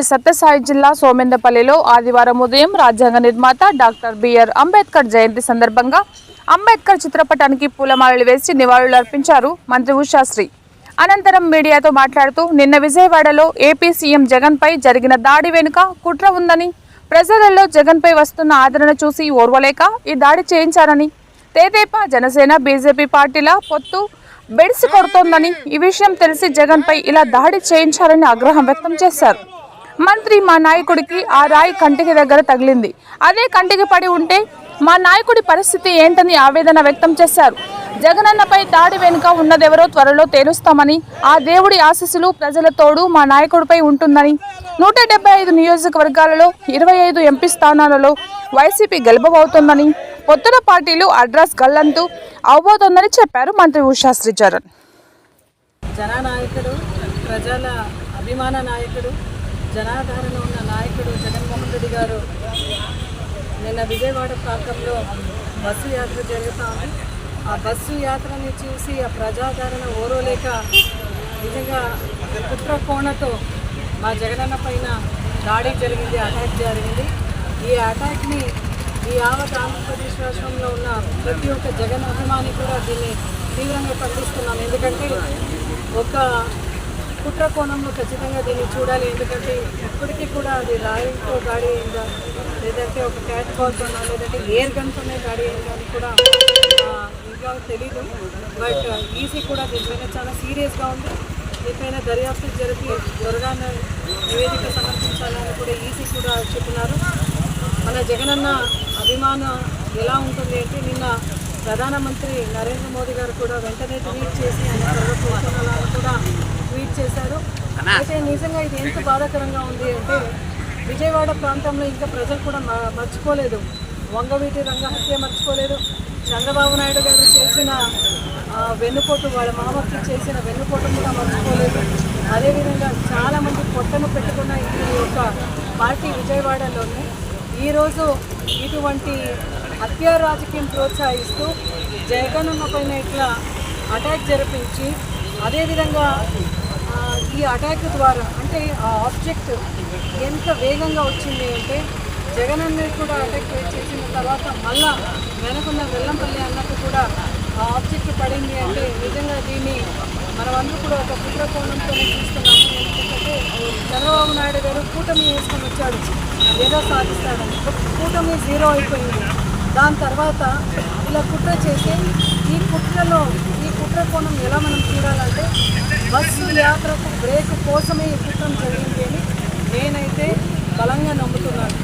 శ్రీ సత్యసాయి జిల్లా సోమేందపల్లిలో ఆదివారం ఉదయం రాజ్యాంగ నిర్మాత డాక్టర్ బిఆర్ అంబేద్కర్ జయంతి సందర్భంగా అంబేద్కర్ చిత్రపటానికి పూలమాలలు వేసి నివాళులు అర్పించారు మంత్రి ఉషాశ్రీ. అనంతరం మీడియాతో మాట్లాడుతూ నిన్న విజయవాడలో ఏపీ సీఎం జగన్పై జరిగిన దాడి వెనుక కుట్ర ఉందని ప్రజలలో జగన్పై వస్తున్న ఆదరణ చూసి ఓర్వలేక ఈ దాడి చేయించారని తేదేపా జనసేన బీజేపీ పార్టీల పొత్తు బెడిసి కొడుతోందని ఈ విషయం తెలిసి జగన్పై ఇలా దాడి చేయించారని ఆగ్రహం వ్యక్తం చేశారు. మంత్రి మా నాయకుడికి ఆ రాయి కంటికి దగ్గర తగిలింది. అదే కంటికి పడి ఉంటే మా నాయకుడి పరిస్థితి ఏంటని ఆవేదన వ్యక్తం చేశారు. జగనన్నపై దాడి వెనుక ఉన్నదెవరో త్వరలో తేలుస్తామని ఆ దేవుడి ఆశీస్సులు ప్రజల తోడు మా నాయకుడిపై ఉంటుందని నూట డెబ్బై ఐదు నియోజకవర్గాలలో ఇరవై ఐదు ఎంపీ స్థానాలలో వైసీపీ గెలుపబోతోందని పొత్తుల పార్టీలు అడ్రస్ గల్లంతు అవబోతోందని చెప్పారు మంత్రి ఉషాశ్రీ చరణ్ జననాయకుడు ప్రజల అభిమాన నాయకుడు జనాధారణ ఉన్న నాయకుడు జగన్మోహన్ రెడ్డి గారు నిన్న విజయవాడ ప్రాంతంలో బస్సు యాత్ర జరుగుతూ ఉంది. ఆ బస్సు యాత్రని చూసి ఆ ప్రజాదరణ ఓరోలేక నిజంగా కుట్ర కోణతో మా జగనన్న పైన దాడి జరిగింది అటాక్ జరిగింది. ఈ అటాక్ని ఈ యావత్ ఆంధ్రప్రదేశ్ రాష్ట్రంలో ఉన్న ప్రతి ఒక్క జగన్ అభిమాని కూడా దీన్ని తీవ్రంగా ఖండిస్తున్నాం. ఎందుకంటే ఒక కుట్ర కోణంలో ఖచ్చితంగా దీన్ని చూడాలి. ఎందుకంటే ఇప్పటికీ కూడా అది రాయితో గాడి అయిందా లేదంటే ఒక క్యాట్ బాల్తోనా లేదంటే ఎయిర్ గన్తోనే గాడి అయిందా అని కూడా ఇంకా తెలీదు. బట్ ఈసీ uh, కూడా దీనిపైన చాలా సీరియస్గా ఉంది. దీనిపైన దర్యాప్తు జరిపి త్వరగా నివేదిక సమర్పించాలని కూడా ఈసీ కూడా చెప్తున్నారు. మన జగనన్న అభిమానం ఎలా ఉంటుంది అంటే నిన్న ప్రధానమంత్రి నరేంద్ర మోదీ గారు కూడా వెంటనే ట్వీట్ చేసి ఆయన సర్వకోసనాలను కూడా ట్వీట్ చేశారు. అయితే నిజంగా ఇది ఎంత బాధాకరంగా ఉంది అంటే విజయవాడ ప్రాంతంలో ఇంకా ప్రజలు కూడా మర్చిపోలేదు. వంగవీటి రంగ హత్య మర్చిపోలేదు. చంద్రబాబు నాయుడు గారు చేసిన వెన్నుపోటు వాళ్ళ మామకి చేసిన వెన్నుపోటు కూడా మర్చిపోలేదు. అదేవిధంగా చాలామంది పొట్టను పెట్టుకున్న ఈ యొక్క పార్టీ విజయవాడలోనే. ఈరోజు ఇటువంటి హత్యా రాజకీయం ప్రోత్సహిస్తూ జగనన్న పైన ఇట్లా అటాక్ జరిపించి అదేవిధంగా ఈ అటాక్ ద్వారా అంటే ఆ ఆబ్జెక్ట్ ఎంత వేగంగా వచ్చింది అంటే జగనన్న కూడా అటాక్ చేసిన తర్వాత మళ్ళా వెనకున్న వెల్లంపల్లి అన్నట్టు కూడా ఆ ఆబ్జెక్ట్ పడింది అంటే నిజంగా దీన్ని మనమందరూ కూడా ఒక కుట్ర కోణంతోనే చూస్తున్నాము. ఎందుకంటే చంద్రబాబు నాయుడు గారు కూటమి వేసుకొని వచ్చాడు. ఏదో సాధిస్తాడని. కూటమి జీరో అయిపోయింది. దాని తర్వాత ఇలా కుట్ర చేసి ఈ కుట్రలో ఈ కుట్ర కోణం ఎలా మనం చూడాలంటే బస్సు యాత్రకు బ్రేక్ కోసమే ఈ కుట్రం జరిగింది అని నేనైతే బలంగా నమ్ముతున్నాను.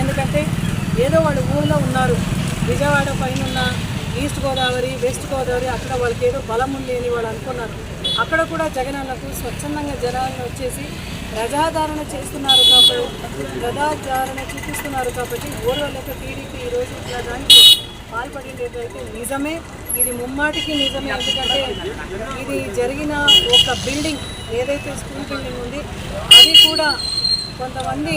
ఎందుకంటే ఏదో వాళ్ళు ఊళ్ళో ఉన్నారు. విజయవాడ పైన ఈస్ట్ గోదావరి వెస్ట్ గోదావరి అక్కడ వాళ్ళకి ఏదో బలం ఉంది అని వాళ్ళు అనుకున్నారు. అక్కడ కూడా జగనన్నకు స్వచ్ఛందంగా జనాలను వచ్చేసి ప్రజాదరణ చేస్తున్నారు కాబట్టి ప్రజాదరణ చూపిస్తున్నారు కాబట్టి ఓర్వలేక టీడీపీ ఈరోజు ఇట్లా దానికి పాల్పడేటైతే నిజమే ఇది ముమ్మాటికి నిజమే. ఎందుకంటే ఇది జరిగిన ఒక బిల్డింగ్ ఏదైతే స్కూల్ బిల్డింగ్ ఉంది అది కూడా కొంతమంది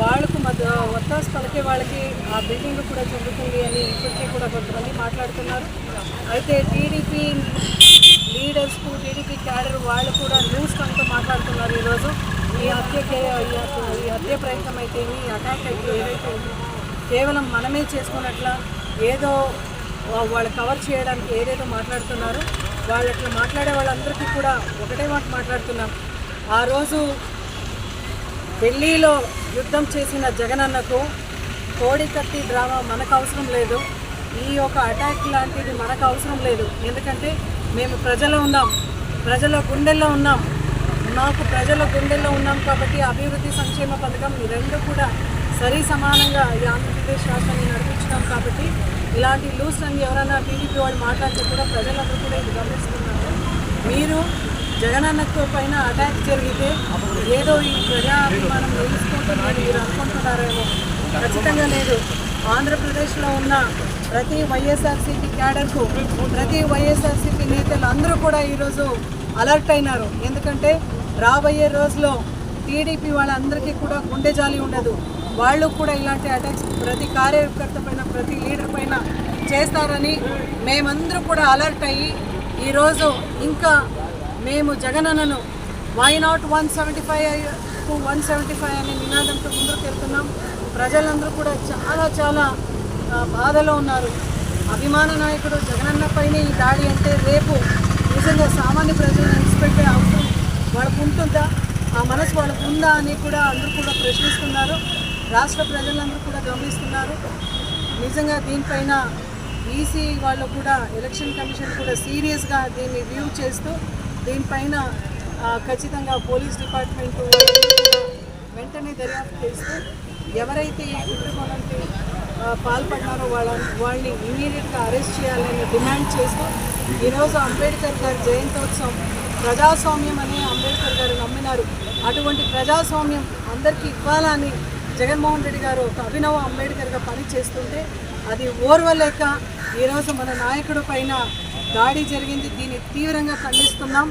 వాళ్ళకు మధ్య ఒత్తాసు పలికే వాళ్ళకి ఆ బిల్డింగ్ కూడా చెందుతుంది అని ఇప్పటికే కూడా కొంతమంది మాట్లాడుతున్నారు. అయితే టీడీపీ లీడర్స్కు టీడీపీ క్యాడర్ వాళ్ళు కూడా న్యూస్ కనుక మాట్లాడుతున్నారు ఈరోజు. ఈ హత్య కే- ఈ హత్య- ఈ ప్రయత్నం అయితే ఈ అటాక్ అయితే ఏదైతే కేవలం మనమే చేసుకున్నట్ల ఏదో వాళ్ళు కవర్ చేయడానికి ఏదేదో మాట్లాడుతున్నారో. వాళ్ళు అట్లా మాట్లాడే వాళ్ళందరికీ కూడా ఒకటే మాట మాట్లాడుతున్నాం. ఆ రోజు ఢిల్లీలో యుద్ధం చేసిన జగనన్నకు కోడి కత్తి డ్రామా మనకు అవసరం లేదు. ఈ యొక్క అటాక్ లాంటిది మనకు అవసరం లేదు. ఎందుకంటే మేము ప్రజలు ఉన్నాం. ప్రజల గుండెల్లో ఉన్నాం. మాకు ప్రజల గుండెల్లో ఉన్నాం కాబట్టి అభివృద్ధి సంక్షేమ పథకం రెండు కూడా సరి సమానంగా ఈ ఆంధ్రప్రదేశ్ రాష్ట్రాన్ని నడిపించినాం కాబట్టి ఇలాంటి లూస్ అని ఎవరైనా టీడీపీ వాళ్ళు మాట్లాడితే కూడా ప్రజలందరూ కూడా ఇది గమనిస్తున్నారు. మీరు జగనన్నతో పైన అటాక్ జరిగితే ఏదో ఈ ప్రజాభిమానం నిలుచుకుంటుందని మీరు అనుకుంటున్నారేమో? ఖచ్చితంగా లేదు. ఆంధ్రప్రదేశ్లో ఉన్న ప్రతి వైఎస్ఆర్సీపీ క్యాడర్కు ప్రతి వైఎస్ఆర్సీపీ నేతలు అందరూ కూడా ఈరోజు అలర్ట్ అయినారు. ఎందుకంటే రాబోయే రోజులో టీడీపీ వాళ్ళందరికీ కూడా గుండె జాలి ఉండదు. వాళ్ళు కూడా ఇలాంటి అటాక్స్ ప్రతి కార్యకర్త పైన ప్రతి లీడర్ పైన చేస్తారని మేమందరూ కూడా అలర్ట్ అయ్యి ఈరోజు ఇంకా మేము జగనన్నను why not one seventy five one seventy five అనే నినాదంతో ముందుకు వెళ్తున్నాం. ప్రజలందరూ కూడా చాలా చాలా బాధలో ఉన్నారు. అభిమాన నాయకుడు జగనన్నపైనే ఈ దాడి అంటే రేపు నిజంగా సామాన్య ప్రజలను విడిచిపెట్టే అవసరం వాళ్ళకు ఉంటుందా? ఆ మనసు వాళ్ళకు ఉందా అని కూడా అందరూ కూడా ప్రశ్నిస్తున్నారు. రాష్ట్ర ప్రజలందరూ కూడా గమనిస్తున్నారు. నిజంగా దీనిపైన ఈసీ వాళ్ళు కూడా ఎలక్షన్ కమిషన్ కూడా సీరియస్గా దీన్ని వ్యూ చేస్తూ దీనిపైన ఖచ్చితంగా పోలీస్ డిపార్ట్మెంట్ వెంటనే దర్యాప్తు చేస్తూ ఎవరైతే ఈ కుట్రకోణంకి పాల్పడినారో వాళ్ళ వాళ్ళని ఇమీడియట్గా అరెస్ట్ చేయాలని డిమాండ్ చేస్తూ ఈరోజు అంబేద్కర్ గారి జయంతోత్సవం ప్రజాస్వామ్యం అని అంబేద్కర్ గారు నమ్మినారు. అటువంటి ప్రజాస్వామ్యం అందరికీ ఇవ్వాలని జగన్మోహన్ రెడ్డి గారు ఒక అభినవ అంబేద్కర్గా పనిచేస్తుంటే అది ఓర్వలేక ఈరోజు మన నాయకుడు పైన దాడి జరిగింది. దీన్ని తీవ్రంగా ఖండిస్తున్నాం.